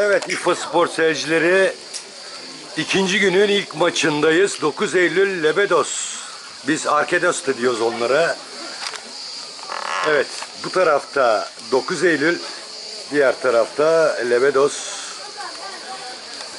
Evet İFA Spor seyircileri ikinci günün ilk maçındayız. 9 Eylül Lebedos. Biz Arkedos diyoruz onlara. Evet bu tarafta 9 Eylül, diğer tarafta Lebedos.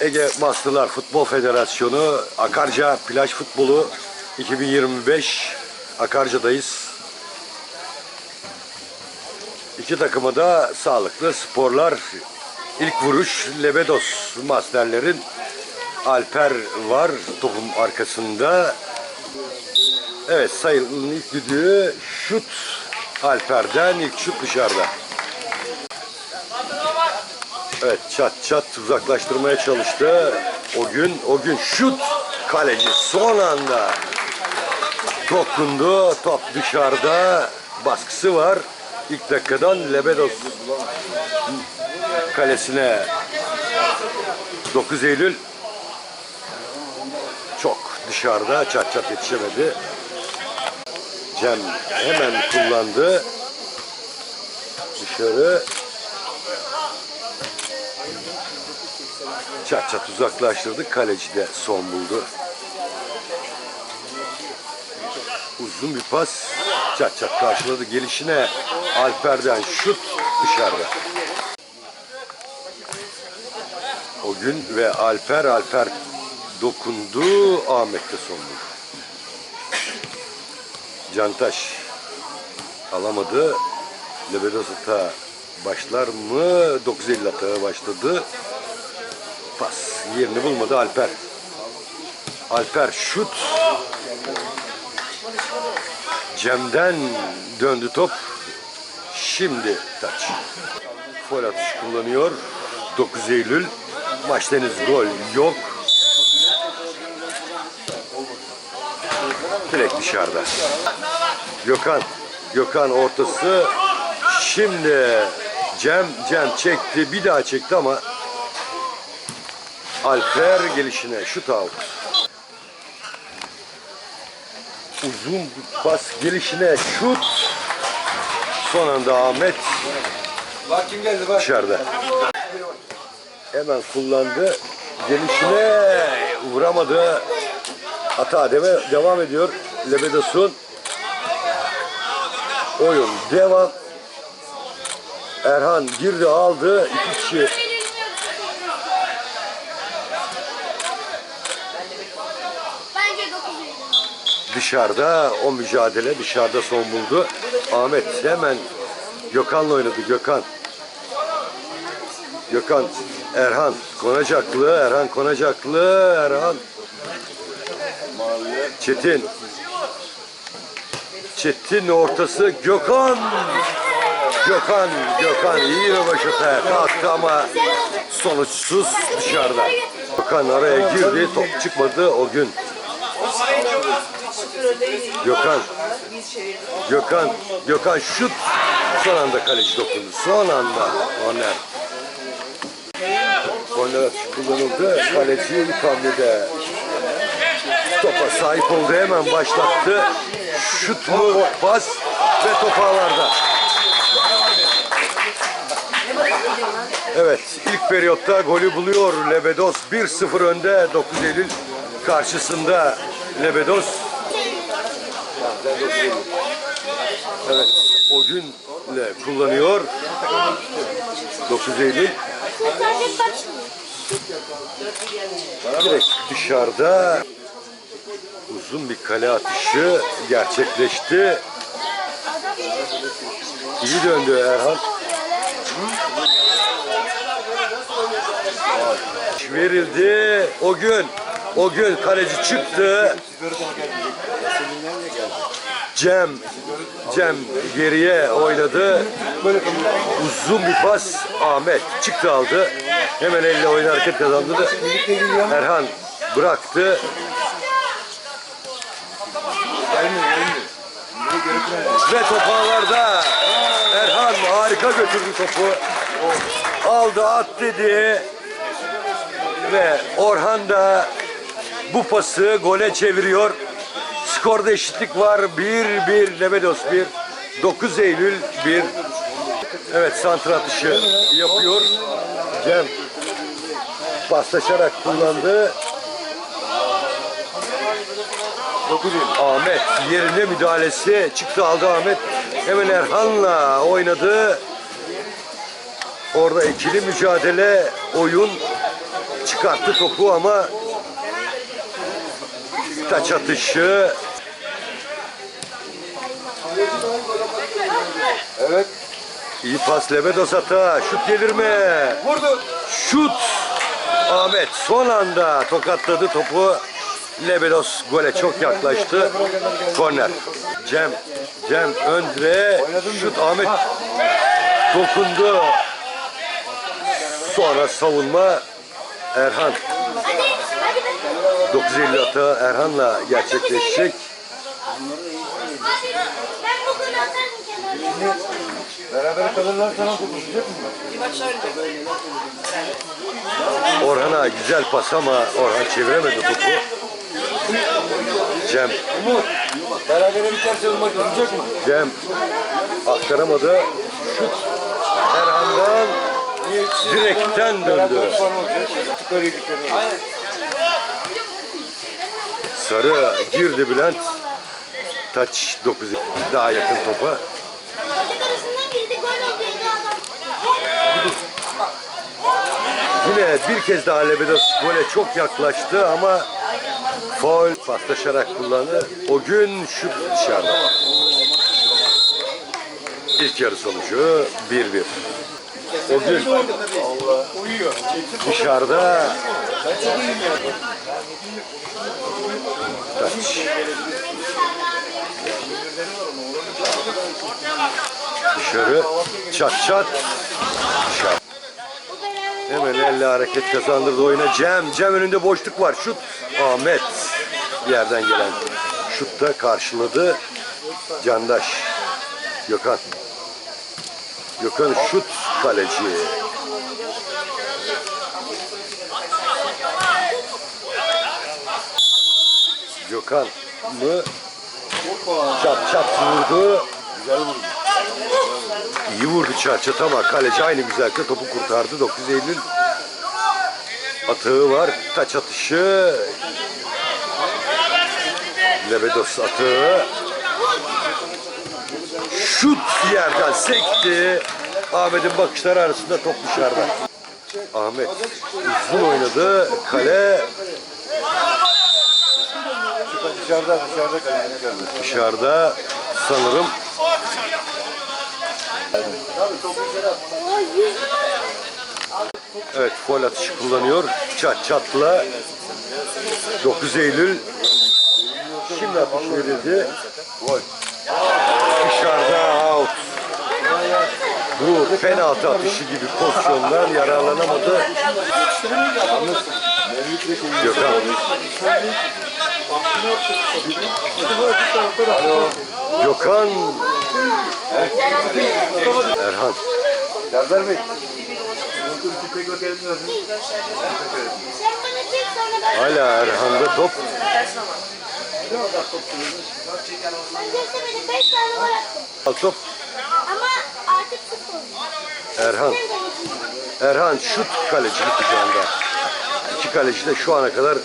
Ege Bastılar Futbol Federasyonu Akarca Plaj Futbolu 2025 Akarca'dayız. İki takıma da sağlıklı sporlar. İlk vuruş Lebedos Masterlerin Alper var topun arkasında. Evet sayının ilk düdüğü şut Alper'den ilk şut dışarıda. Evet çat çat uzaklaştırmaya çalıştı. O gün o gün şut kaleci son anda dokundu. Top dışarıda baskısı var. İlk dakikadan Lebedos kalesine 9 Eylül çok dışarıda çat çat yetişemedi. Cem hemen kullandı. Dışarı çat çat uzaklaştırdı. Kaleci de son buldu. Uzun bir pas çat çat karşıladı. Gelişine Alper'den şut dışarıda. O gün ve Alper Alper dokundu. Ahmet de son buldu. Cantaş alamadı. Lebedos başlar mı? 950 atağa başladı. Pas yerini bulmadı Alper. Alper şut. Cem'den döndü top. Şimdi taç. Fol atışı kullanıyor. 9 Eylül. Maçta henüz gol yok. Direkt dışarıda. Gökhan. Gökhan ortası. Şimdi Cem Cem çekti. Bir daha çekti ama Alper gelişine şut out. Uzun pas gelişine şut. Son anda Ahmet Bak kim geldi bak. dışarıda. Hemen kullandı. Gelişine vuramadı. Hata deme, devam ediyor. Lebedos'un oyun devam. Erhan girdi aldı. İki kişi Bence 9 Eylül. dışarıda. O mücadele dışarıda son buldu. Ahmet hemen Gökhan'la oynadı. Gökhan. Gökhan. Erhan Konacaklı. Erhan Konacaklı. Erhan. Çetin. Çetin ortası Gökhan. Gökhan, Gökhan iyi rövaşata kalktı ama sonuçsuz dışarıda. Gökhan araya girdi, top çıkmadı o gün. Gökhan, Gökhan, Gökhan şut. Son anda kaleci dokundu. Son anda korner. Atışı kullanıldı. Kaleci ilk hamlede topa sahip oldu. Hemen başlattı. Şut mu? Pas ve top ağlarda. Evet, ilk periyotta golü buluyor Lebedos. 1-0 önde 9 Eylül karşısında Lebedos. Evet, o günle kullanıyor. 9 Eylül. Direkt dışarıda uzun bir kale atışı gerçekleşti. İyi döndü Erhan. Verildi. O gün o gün kaleci çıktı. Cem Cem geriye oynadı. Uzun bir pas Ahmet çıktı aldı. Hemen elle oyun hareket kazandırdı. Erhan bıraktı. Ve top ağlarda. Erhan harika götürdü topu. Aldı at dedi. Ve Orhan da bu pası gole çeviriyor. Skorda eşitlik var. 1-1 Lebedos 1. 9 Eylül 1. Evet santra atışı yapıyor. Cem paslaşarak kullandı. 9 yıl. Ahmet yerine müdahalesi çıktı aldı Ahmet. Hemen Erhan'la oynadı. Orada ikili mücadele oyun çıkarttı topu ama taç atışı Evet. iyi pas Lebedos ata şut gelir mi? Vurdu. Şut Ahmet son anda tokatladı topu. Lebedos gole çok yaklaştı. Korner. Cem, Cem Öndre şut Ahmet dokundu. Sonra savunma Erhan. Hadi, hadi. 950 ata Erhan'la gerçekleşecek. Kenara. Beraber kalırlar sana tutuşacak mı? Orhan'a güzel pas ama Orhan çeviremedi topu. Cem, Umut. Beraber biterse maç tutacak mı? Cem aktaramadı. Şut Erhan'dan direkten döndü. Sarı girdi Bülent. Taç 9 daha yakın topa. Yine bir kez daha Lebedos gole çok yaklaştı ama faul paslaşarak kullandı. O gün şut dışarıda. İlk yarı sonucu 1-1. O gün dışarıda taç. Dışarı çat çat beraber. Hemen elle hareket kazandırdı oyuna. Cem, Cem önünde boşluk var. Şut. Ahmet bir yerden gelen şutta karşıladı. Candaş. Gökhan. Gökhan şut kaleci. Gökhan mı? Çat çat vurdu. Güzel vurdu. İyi vurdu çat ama kaleci aynı güzellikle topu kurtardı. 9 Eylül atığı var. Taç atışı. Lebedos atığı. Şut yerden sekti. Ahmet'in bakışları arasında top dışarıda. Ahmet uzun oynadı. Kale Dışarıda dışarıda kalıyor dışarıda. dışarıda sanırım Evet fol atışı kullanıyor. Çat çatla 9 Eylül Şimdi atış verildi. Dışarıda out. Bu penaltı atışı gibi pozisyonlar yararlanamadı. Gökhan. Gökhan. Erhan. Serdar Bey. Hala Erhan'da top. Ben Göztepe'de 5 tane gol attım. Top. Ama artık futbol. Erhan. Erhan şut kalecilik kucağında. İki kaleci de şu ana kadar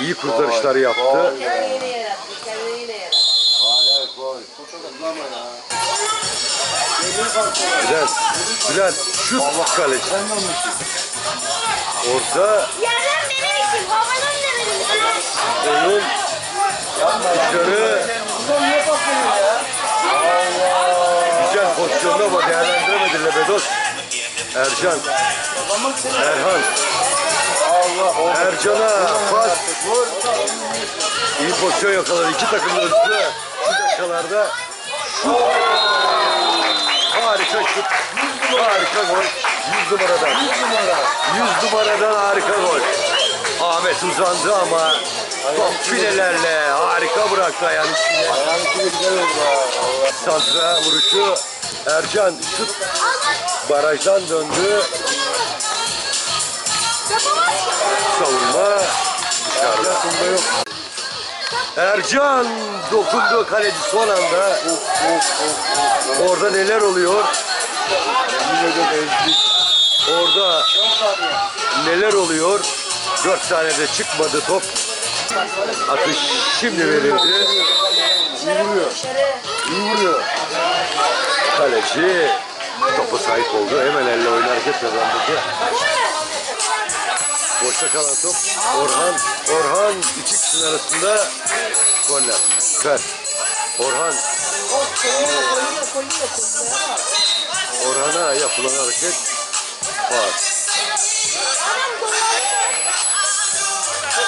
iyi kurtarışlar yaptı. Bülent, Bülent şut kaleci. Orta Yerden benim için, havadan da benim için. oyun dışarı. Güzel pozisyonda ama değerlendiremedi Lebedos. Ercan. Erhan. Ercan'a pas. İyi pozisyon yakaladı. İki takım da hızlı. Şu dakikalarda şut. Harika şut. Harika gol. 100 numaradan. 100 numaradan harika gol. Ahmet uzandı ama top filelerle harika bıraktı ayağın içine. Ayağın içinde güzel oldu. Santra vuruşu Ercan şut barajdan döndü. Savunma dışarıda. Bunda yok. Ercan dokundu kaleci son anda. Orada neler oluyor? De. Orada neler oluyor? 4 saniyede çıkmadı top. Atış şimdi verildi. İyi vuruyor. İyi vuruyor. Kaleci topa sahip oldu. Hemen elle oynarken kazandı. Boşta kalan top Orhan. Orhan iki kişinin arasında goller. Ver. Orhan. Orhan'a yapılan hareket var.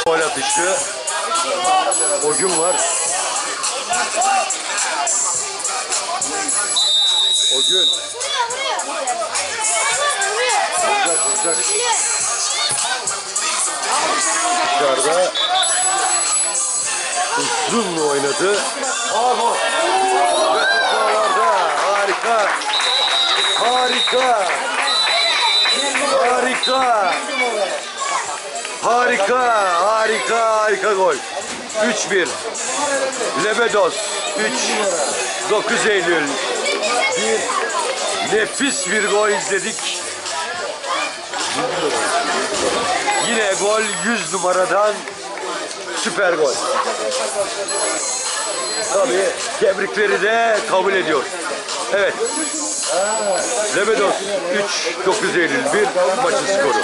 Gol atışı. O gün var. O gün. Vuracak vuracak. Dışarıda uzun oynadı. Gol. Ve topağlarda harika. Harika. Harika. Harika. Harika. Harika gol. 3-1. Lebedos 3. 9 Eylül. Bir nefis bir gol izledik. Yine gol 100 numaradan süper gol. Tabii tebrikleri de kabul ediyor. Evet. Lebedos 3 9 Eylül 1 maçın skoru.